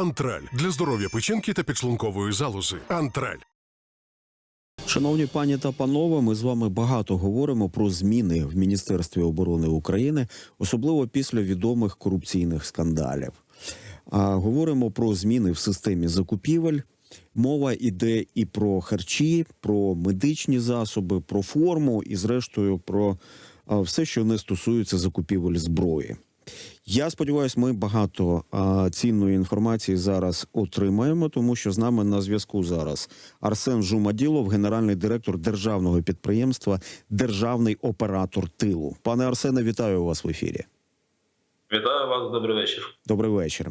Антраль для здоров'я печінки та підшлункової залози. Антраль. Шановні пані та панове, ми з вами багато говоримо про зміни в Міністерстві оборони України, особливо після відомих корупційних скандалів. А говоримо про зміни в системі закупівель. Мова йде і про харчі, про медичні засоби, про форму, і, зрештою, про все, що не стосується закупівель зброї. Я сподіваюся, ми багато а, цінної інформації зараз отримаємо, тому що з нами на зв'язку зараз Арсен Жумаділов, генеральний директор державного підприємства Державний оператор тилу. Пане Арсене, вітаю вас в ефірі. Вітаю вас, добрий вечір. Добрий вечір.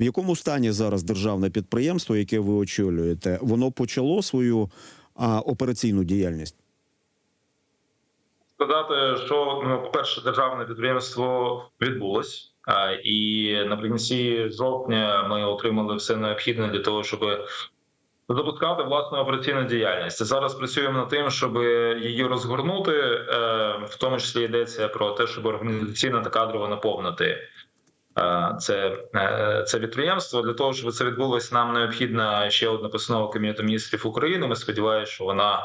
В якому стані зараз державне підприємство, яке ви очолюєте, воно почало свою а, операційну діяльність? Сказати, що ну, по-перше, державне підприємство відбулось, і наприкінці жовтня ми отримали все необхідне для того, щоб запускати власну операційну діяльність. Зараз працюємо над тим, щоб її розгорнути, е, в тому числі йдеться про те, щоб організаційно та кадрово наповнити. е, Це, е, це підприємство для того, щоб це відбулося, нам необхідна ще одна постанова Кабінету міністрів України. Ми сподіваємося, що вона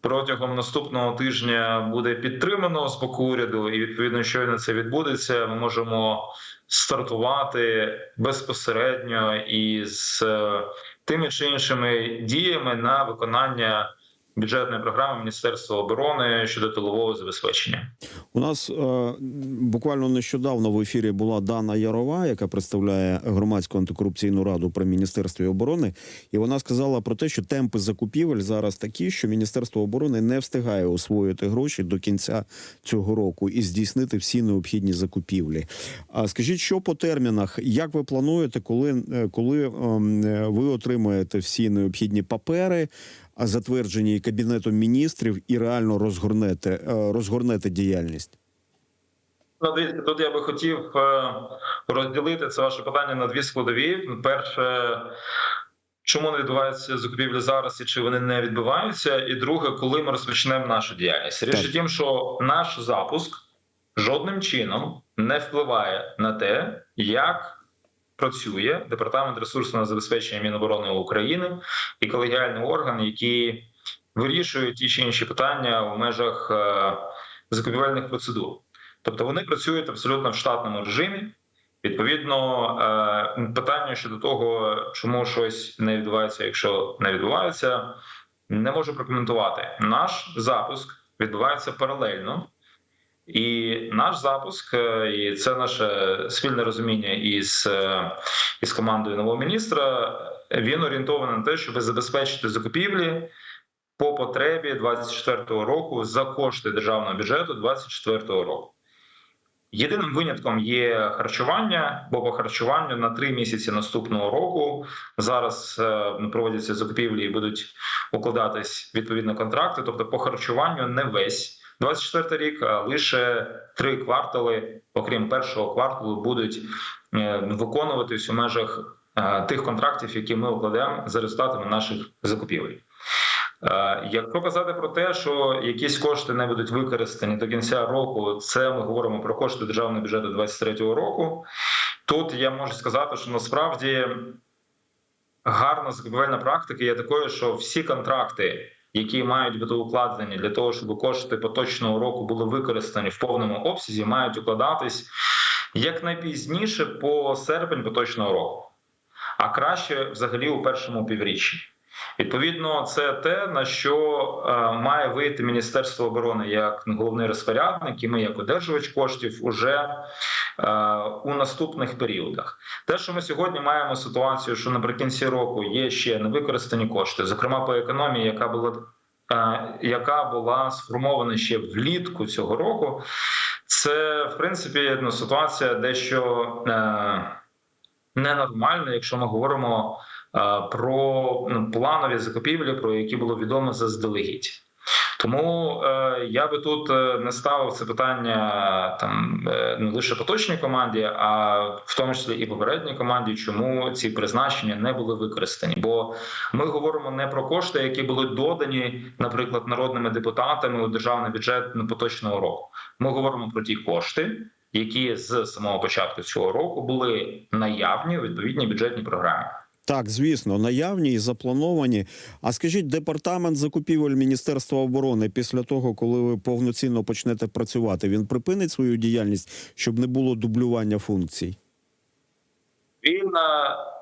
протягом наступного тижня буде підтримано з боку уряду, і відповідно, щойно це відбудеться, ми можемо стартувати безпосередньо із е, тими чи іншими діями на виконання бюджетної програми Міністерства оборони щодо тилового забезпечення. У нас е, буквально нещодавно в ефірі була Дана Ярова, яка представляє громадську антикорупційну раду при міністерстві оборони, і вона сказала про те, що темпи закупівель зараз такі, що Міністерство оборони не встигає освоїти гроші до кінця цього року і здійснити всі необхідні закупівлі. А скажіть, що по термінах, як ви плануєте, коли, е, коли ем, е, ви отримаєте всі необхідні папери? А затверджені кабінетом міністрів і реально розгорнете е, розгорнете діяльність? Ну, дивіться, тут я би хотів е, розділити це ваше питання на дві складові. Перше, чому не відбуваються закупівлі зараз і чи вони не відбуваються? І друге, коли ми розпочнемо нашу діяльність. Річ тім, що наш запуск жодним чином не впливає на те, як працює департамент ресурсного забезпечення Міноборони України і колегіальний орган, які вирішують ті чи інші питання в межах е, закупівельних процедур. Тобто вони працюють абсолютно в штатному режимі. Відповідно, е, питання щодо того, чому щось не відбувається, якщо не відбувається, не можу прокоментувати. Наш запуск відбувається паралельно, і наш запуск, е, і це наше спільне розуміння із, е, із командою нового міністра. Він орієнтований на те, щоб забезпечити закупівлі по потребі 24-го року за кошти державного бюджету 24-го року. Єдиним винятком є харчування, бо по харчуванню на три місяці наступного року зараз е, проводяться закупівлі і будуть укладатись відповідно контракти. Тобто, по харчуванню не весь 24 рік, а лише три квартали, окрім першого кварталу, будуть е, виконуватись у межах е, тих контрактів, які ми укладемо за результатами наших закупівель. Е, Якщо казати про те, що якісь кошти не будуть використані до кінця року, це ми говоримо про кошти державного бюджету 2023 року. Тут я можу сказати, що насправді гарна закупівельна практика є такою, що всі контракти, які мають бути укладені для того, щоб кошти поточного року були використані в повному обсязі, мають укладатись якнайпізніше по серпень поточного року, а краще взагалі у першому півріччі. Відповідно, це те на що е, має вийти Міністерство оборони як головний розпорядник, і ми, як одержувач коштів, уже е, у наступних періодах. Те, що ми сьогодні маємо ситуацію, що наприкінці року є ще невикористані кошти, зокрема по економії, яка була е, яка була сформована ще влітку цього року, це в принципі ну, ситуація дещо ненормальна, якщо ми говоримо про ну, планові закупівлі, про які було відомо заздалегідь. Тому е, я би тут е, не ставив це питання там е, не лише поточній команді, а в тому числі і попередній команді, чому ці призначення не були використані. Бо ми говоримо не про кошти, які були додані, наприклад, народними депутатами у державний бюджет на поточного року. Ми говоримо про ті кошти, які з самого початку цього року були наявні у відповідній бюджетній програмі. Так, звісно, наявні і заплановані. А скажіть, департамент закупівель Міністерства оборони після того, коли ви повноцінно почнете працювати, він припинить свою діяльність, щоб не було дублювання функцій? Він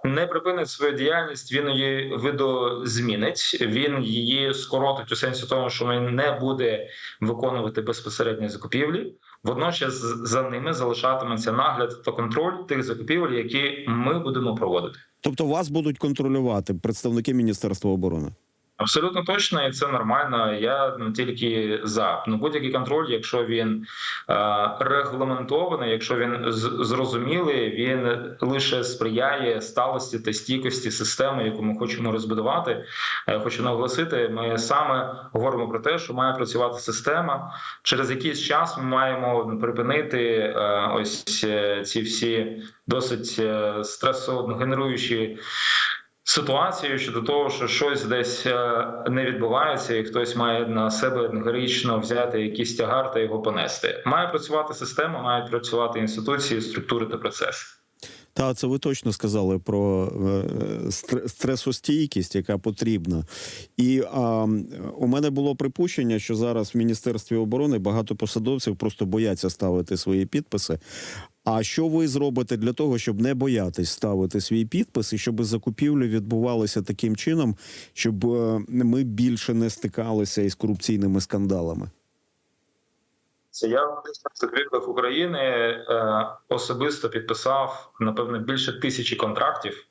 не припинить свою діяльність, він її видозмінить. Він її скоротить у сенсі того, що він не буде виконувати безпосередні закупівлі. Водночас за ними залишатиметься нагляд та контроль тих закупівель, які ми будемо проводити. Тобто вас будуть контролювати представники Міністерства оборони? Абсолютно точно, і це нормально. Я не тільки за ну будь-який контроль, якщо він е, регламентований, якщо він зрозумілий, він лише сприяє сталості та стійкості системи, яку ми хочемо розбудувати. Е, хочу наголосити, ми саме говоримо про те, що має працювати система. Через якийсь час ми маємо припинити е, ось е, ці всі досить е, стресово генеруючі ситуацію щодо того, що щось десь е, не відбувається, і хтось має на себе героїчно взяти якийсь тягар та його понести. Має працювати система, мають працювати інституції, структури та процеси. Та це ви точно сказали про е, стресостійкість, яка потрібна. І а, у мене було припущення, що зараз в Міністерстві оборони багато посадовців просто бояться ставити свої підписи. А що ви зробите для того, щоб не боятись ставити свій підпис, і щоб закупівлі відбувалися таким чином, щоб е, ми більше не стикалися із корупційними скандалами? Це я в України е, особисто підписав напевно більше тисячі контрактів,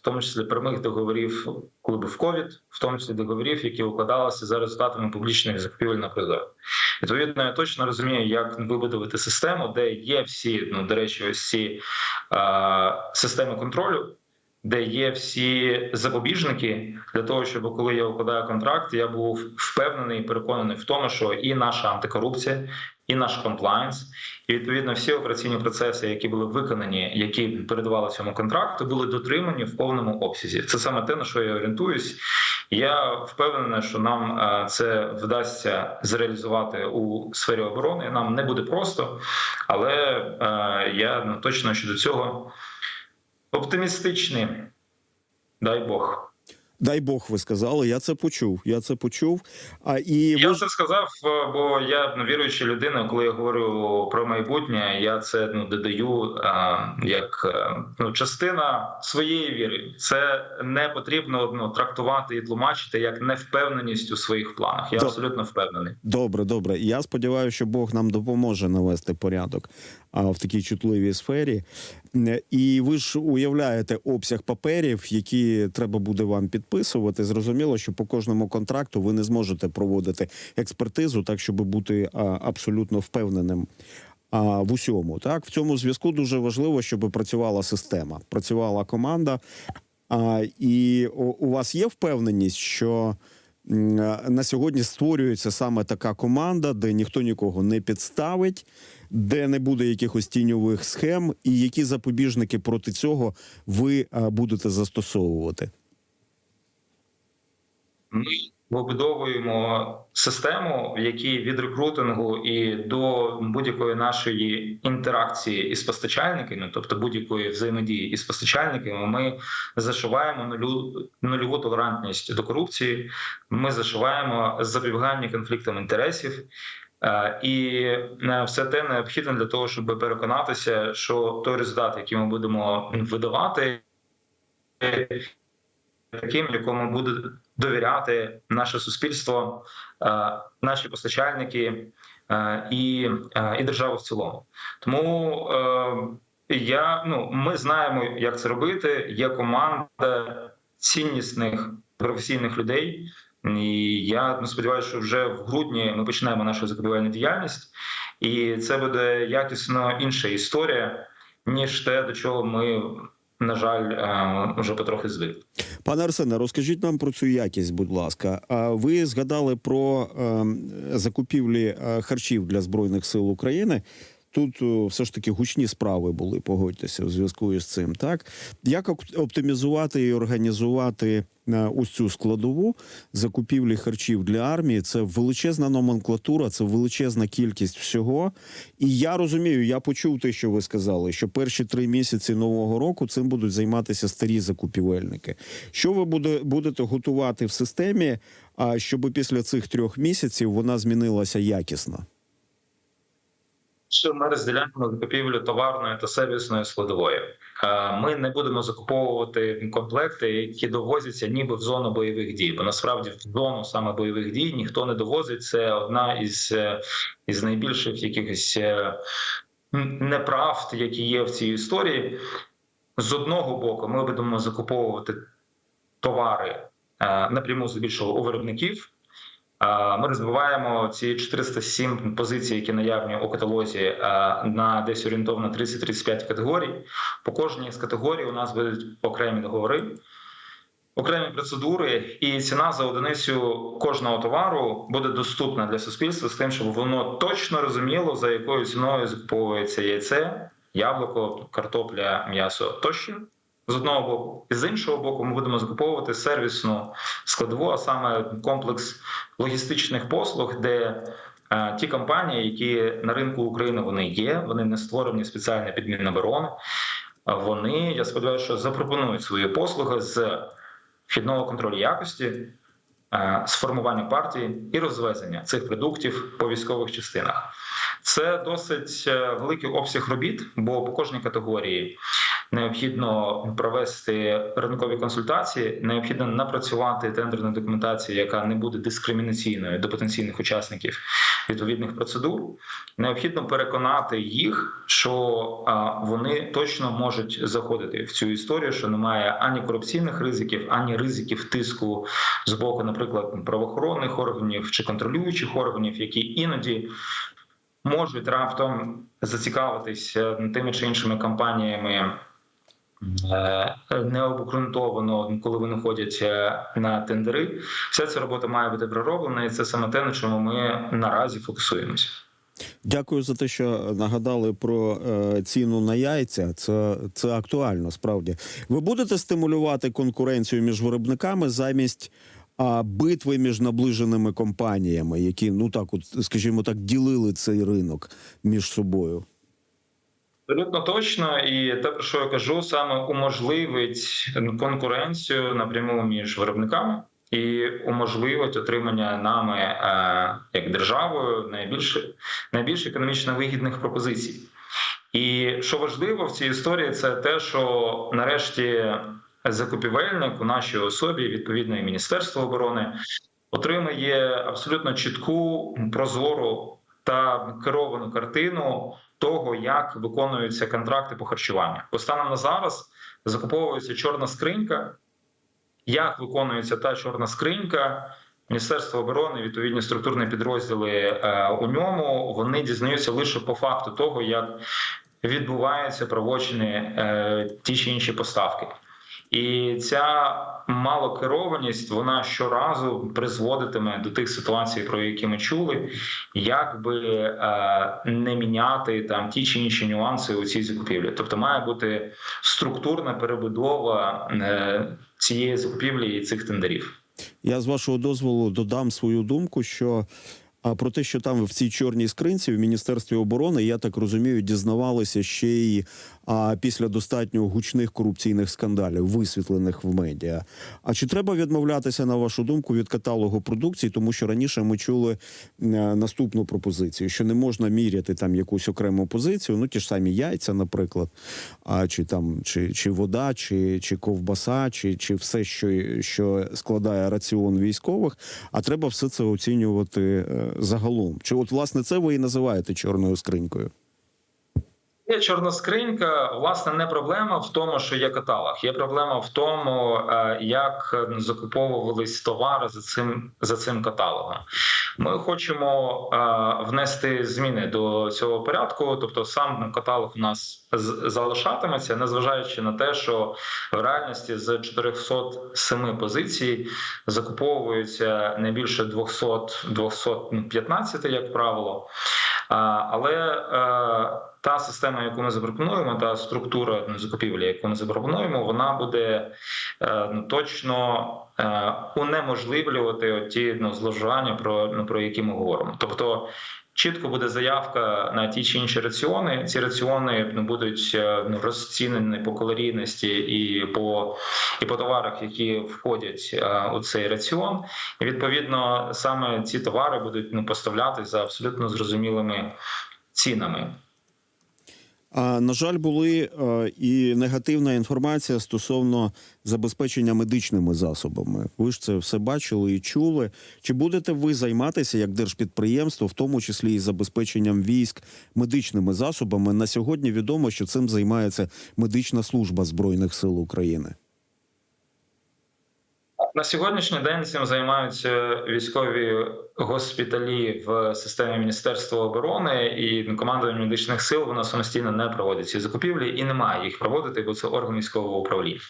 в тому числі прямих договорів, коли був ковід, в тому числі договорів, які укладалися за результатами публічних закупівель на прозоро. Відповідно, я точно розумію, як вибудувати систему, де є всі, ну до речі, ось е, системи контролю. Де є всі запобіжники для того, щоб коли я укладаю контракт, я був впевнений і переконаний в тому, що і наша антикорупція, і наш комплаєнс, і відповідно всі операційні процеси, які були виконані, які передавали цьому контракту, були дотримані в повному обсязі. Це саме те, на що я орієнтуюсь. Я впевнений, що нам е, це вдасться зреалізувати у сфері оборони. Нам не буде просто, але е, я ну, точно щодо цього оптимістичний. Дай Бог. Дай Бог, ви сказали. Я це почув. Я це почув. А і Я це сказав, е, бо я ну, віруюча людина. Коли я говорю про майбутнє, я це ну додаю а, як е, ну частина своєї віри. Це не потрібно ну, трактувати і тлумачити як невпевненість у своїх планах. Я Так. абсолютно впевнений. Добре, добре. Я сподіваюся, що Бог нам допоможе навести порядок в такій чутливій сфері. Е, І ви ж уявляєте обсяг паперів, які треба буде вам підписувати. Зрозуміло, що по кожному контракту ви не зможете проводити експертизу, так щоб бути абсолютно впевненим. А в усьому так в цьому зв'язку дуже важливо, щоб працювала система, працювала команда. А, і у, у вас є впевненість, що на сьогодні створюється саме така команда, де ніхто нікого не підставить, де не буде якихось тіньових схем, і які запобіжники проти цього ви будете застосовувати? Ми вибудовуємо систему, в якій від рекрутингу і до будь-якої нашої інтеракції із постачальниками, тобто будь-якої взаємодії із постачальниками, ми зашиваємо нулю, нульову толерантність до корупції. Ми зашиваємо запобігання конфліктам інтересів. Е, І е, все те необхідне для того, щоб переконатися, що той результат, який ми будемо видавати, таким, якому буде довіряти наше суспільство, е, наші постачальники і, і держава в цілому. Тому я ну ми знаємо, як це робити. Є команда ціннісних професійних людей. І я ну, сподіваюся, що вже в грудні ми почнемо нашу закупівельну діяльність, і це буде якісно інша історія, ніж те, до чого ми, на жаль, е, вже потрохи звикли. Пане Арсене, розкажіть нам про цю якість, будь ласка. Ви згадали про е, закупівлі е, харчів для збройних сил України. Тут е, все ж таки гучні справи були, погодьтеся, в зв'язку із цим. Так як оп- оптимізувати і організувати е, ось цю складову закупівлі харчів для армії? Це величезна номенклатура, це величезна кількість всього. І я розумію, я почув те, що ви сказали, що перші три місяці нового року цим будуть займатися старі закупівельники. Що ви буде, будете готувати в системі, а щоб після цих трьох місяців вона змінилася якісно? Що ми розділяємо закупівлю товарної та сервісної складової. Е, Ми не будемо закуповувати комплекти, які довозяться ніби в зону бойових дій. Бо насправді в зону саме бойових дій ніхто не довозить. Це одна із, е, із найбільших якихось е, неправд, які є в цій історії. З одного боку, ми будемо закуповувати товари напряму здебільшого у виробників. Ми розвиваємо ці 407 позицій, які наявні у каталозі на десь орієнтовно 30-35 категорій. По кожній з категорій у нас будуть окремі договори, окремі процедури, і ціна за одиницю кожного товару буде доступна для суспільства з тим, щоб воно точно розуміло, за якою ціною закуповується яйце, яблуко, картопля, м'ясо тощо. З одного боку, і з іншого боку, ми будемо закуповувати сервісну складову, а саме комплекс логістичних послуг, де е, ті компанії, які на ринку України вони є, вони не створені спеціально під Міноборони. Вони, я сподіваюся, що запропонують свої послуги з вхідного контролю якості, е, з формування партії і розвезення цих продуктів по військових частинах. Це досить е, великий обсяг робіт, бо по кожній категорії необхідно провести ринкові консультації, необхідно напрацювати тендерну документацію, яка не буде дискримінаційною до потенційних учасників відповідних процедур. Необхідно переконати їх, що вони точно можуть заходити в цю історію, що немає ані корупційних ризиків, ані ризиків тиску з боку, наприклад, правоохоронних органів чи контролюючих органів, які іноді можуть раптом зацікавитися тими чи іншими компаніями. Е, Необґрунтовано, коли вони ходять е, на тендери, вся ця робота має бути пророблена, і це саме те, на чому ми наразі фокусуємося. Дякую за те, що нагадали про е, ціну на яйця. Це, це актуально справді. Ви будете стимулювати конкуренцію між виробниками замість а, битви між наближеними компаніями, які ну так, от скажімо так, ділили цей ринок між собою. Абсолютно точно, і те, про що я кажу, саме уможливить конкуренцію напряму між виробниками і уможливить отримання нами е, як державою найбільш, найбільш економічно вигідних пропозицій. І що важливо в цій історії, це те, що нарешті закупівельник у нашій особі, відповідно, і Міністерство оборони, отримає абсолютно чітку, прозору та керовану картину того, як виконуються контракти по харчуванню. Бо на зараз закуповується чорна скринька. Як виконується та чорна скринька? Міністерство оборони, відповідні структурні підрозділи е, у ньому вони дізнаються лише по факту того, як відбуваються правочини е, ті чи інші поставки. І ця малокерованість вона щоразу призводитиме до тих ситуацій, про які ми чули, як би е, не міняти там ті чи інші нюанси у цій закупівлі. Тобто має бути структурна перебудова е, цієї закупівлі і цих тендерів. Я з вашого дозволу додам свою думку, що а про те, що там в цій чорній скринці в міністерстві оборони, я так розумію, дізнавалися ще й а, після достатньо гучних корупційних скандалів, висвітлених в медіа. А чи треба відмовлятися на вашу думку від каталогу продукції? Тому що раніше ми чули е, наступну пропозицію, що не можна міряти там якусь окрему позицію, ну ті ж самі яйця, наприклад, а чи там чи, чи вода, чи, чи ковбаса, чи, чи все, що, що складає раціон військових. А треба все це оцінювати е, загалом. Чи от власне це ви і називаєте чорною скринькою? Є чорна скринька, власне, не проблема в тому, що є каталог. Є проблема в тому, е, як закуповувались товари за цим за цим каталогом. Ми хочемо е, внести зміни до цього порядку, тобто сам каталог у нас залишатиметься, незважаючи на те, що в реальності з 407 позицій закуповується не більше 200 215, як правило. Але е, та система, яку ми запропонуємо, та структура ну, закупівлі, яку ми запропонуємо, вона буде е, ну, точно е, унеможливлювати ті ну, про, ну, про які ми говоримо. Тобто. Чітко буде заявка на ті чи інші раціони. Ці раціони ну, будуть е, ну, розцінені по калорійності і по і по товарах, які входять е, у цей раціон. І відповідно саме ці товари будуть ну, поставлятися за абсолютно зрозумілими цінами. А на жаль, були е, і негативна інформація стосовно забезпечення медичними засобами. Ви ж це все бачили і чули. Чи будете ви займатися як держпідприємство, в тому числі і забезпеченням військ медичними засобами? На сьогодні відомо, що цим займається медична служба збройних сил України. На сьогоднішній день цим займаються військові госпіталі в системі Міністерства оборони і командування медичних сил. Вона самостійно не проводить ці закупівлі і не має їх проводити, бо це орган військового управління.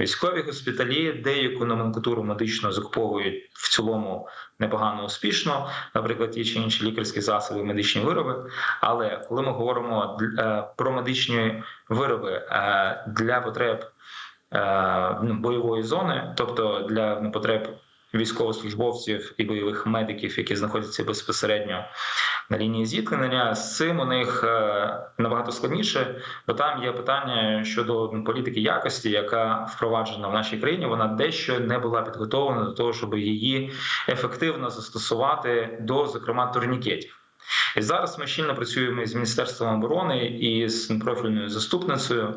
Військові госпіталі деяку номенклатуру медичну закуповують в цілому непогано успішно, наприклад, ті чи інші лікарські засоби, медичні вироби. Але коли ми говоримо е, про медичні вироби е, для потреб бойової зони, тобто для ну, потреб військовослужбовців і бойових медиків, які знаходяться безпосередньо на лінії зіткнення, з цим у них е, набагато складніше, бо там є питання щодо ну, політики якості, яка впроваджена в нашій країні. Вона дещо не була підготовлена до того, щоб її ефективно застосувати до, зокрема, турнікетів. І зараз ми щільно працюємо з міністерством оборони і з профільною заступницею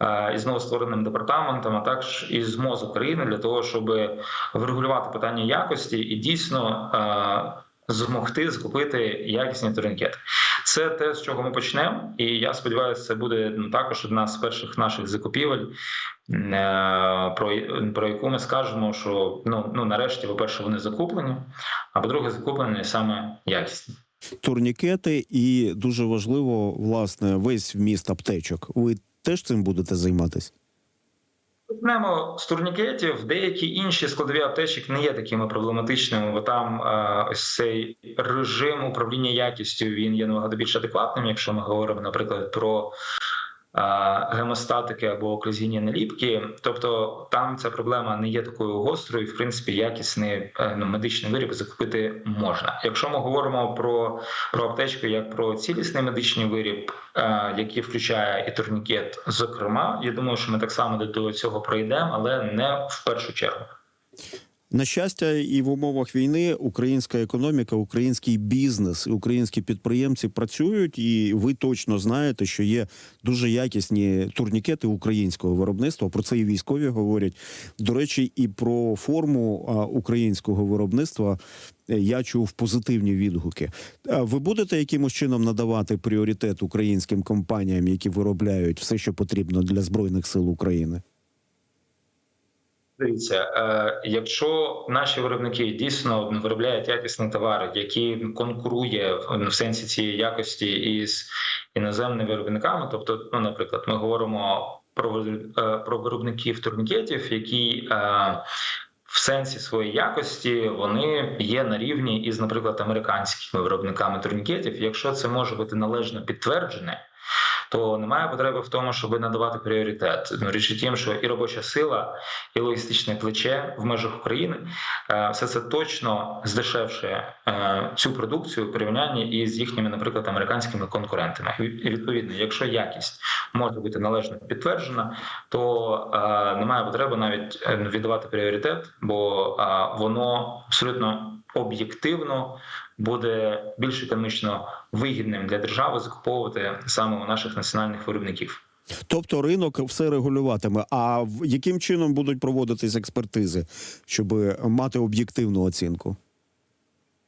е, і з новоствореним департаментом, а також і з МОЗ України для того, щоб врегулювати питання якості і дійсно е, змогти закупити якісні турнікети. Це те, з чого ми почнемо, і я сподіваюся, це буде ну, також одна з перших наших закупівель, е, про, про яку ми скажемо, що ну, ну нарешті, по-перше, вони закуплені, а по-друге, закуплені саме якісні. Турнікети, і дуже важливо, власне, весь вміст аптечок. Ви теж цим будете займатися? Почнемо з турнікетів. Деякі інші складові аптечок не є такими проблематичними, бо там е, ось цей режим управління якістю він є набагато більш адекватним. Якщо ми говоримо, наприклад, про гемостатики або оклюзійні наліпки, тобто там ця проблема не є такою гострою. В принципі, якісний е, ну, медичний виріб закупити можна. Якщо ми говоримо про, про аптечку як про цілісний медичний виріб, е, який включає і турнікет, зокрема, я думаю, що ми так само до цього пройдемо, але не в першу чергу. На щастя, і в умовах війни українська економіка, український бізнес, українські підприємці працюють, і ви точно знаєте, що є дуже якісні турнікети українського виробництва. Про це і військові говорять. До речі, і про форму українського виробництва е, я чув позитивні відгуки. Ви будете якимось чином надавати пріоритет українським компаніям, які виробляють все, що потрібно для збройних сил України? Дивіться, е, якщо наші виробники дійсно виробляють якісні товари, які конкурує в, сенсі цієї якості із іноземними виробниками, тобто, ну, наприклад, ми говоримо про е, про виробників турнікетів, які е, в сенсі своєї якості вони є на рівні із, наприклад, американськими виробниками турнікетів. Якщо це може бути належно підтверджене, то немає потреби в тому, щоб надавати пріоритет. Ну, річ у тім, що і робоча сила, і логістичне плече в межах України е, все це точно здешевшує е, цю продукцію в порівнянні із їхніми, наприклад, американськими конкурентами. І відповідно, якщо якість може бути належно підтверджена, то е, немає потреби навіть віддавати пріоритет, бо воно абсолютно об'єктивно буде більш економічно вигідним для держави закуповувати саме у наших національних виробників. Тобто ринок все регулюватиме. А яким чином будуть проводитись експертизи, щоб мати об'єктивну оцінку?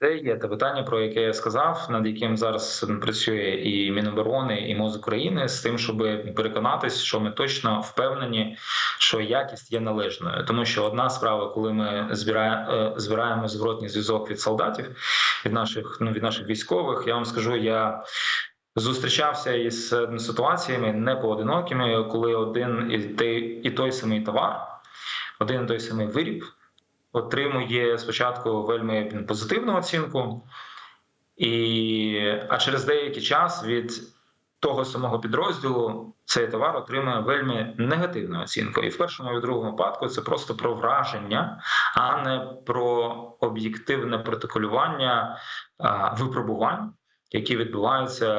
Це є те питання, про яке я сказав, над яким зараз працює і Міноборони, і МОЗ України з тим, щоб переконатись, що ми точно впевнені, що якість є належною. Тому що одна справа, коли ми збираємо, збираємо зворотній зв'язок від солдатів, від наших ну від наших військових, я вам скажу, я. Зустрічався із е, ситуаціями не поодинокими, коли один і той, і той самий товар, один і той самий виріб отримує спочатку вельми позитивну оцінку, І а через деякий час від того самого підрозділу цей товар отримує вельми негативну оцінку. І в першому і в другому випадку це просто про враження, а не про об'єктивне протоколювання випробувань, які відбуваються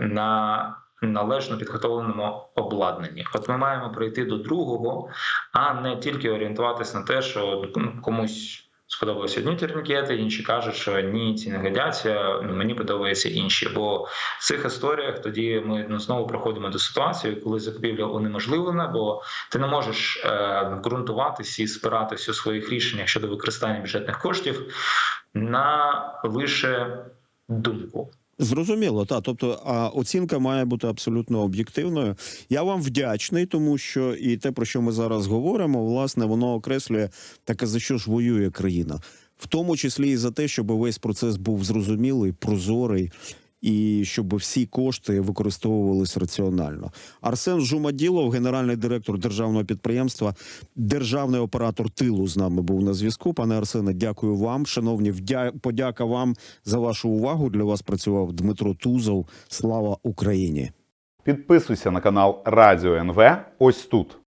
на належно підготовленому обладнанні. От ми маємо прийти до другого, а не тільки орієнтуватись на те, що ну, комусь. Сподобалися одні турнікети, інші кажуть, що ні, ці не годяться. ну, Мені подобаються інші. Бо в цих історіях тоді ми ну, знову проходимо до ситуації, коли закупівля унеможливлена, бо ти не можеш е, ґрунтуватися і спиратися у своїх рішеннях щодо використання бюджетних коштів на лише думку. Зрозуміло, та тобто а оцінка має бути абсолютно об'єктивною. Я вам вдячний, тому що і те, про що ми зараз говоримо, власне, воно окреслює таке за що ж воює країна, в тому числі і за те, щоб весь процес був зрозумілий, прозорий. І щоб всі кошти використовувались раціонально. Арсен Жумаділов, генеральний директор державного підприємства, державний оператор тилу з нами був на зв'язку. Пане Арсене, дякую вам. Шановні, вдя... подяка вам за вашу увагу. Для вас працював Дмитро Тузов. Слава Україні! Підписуйся на канал Радіо НВ ось тут.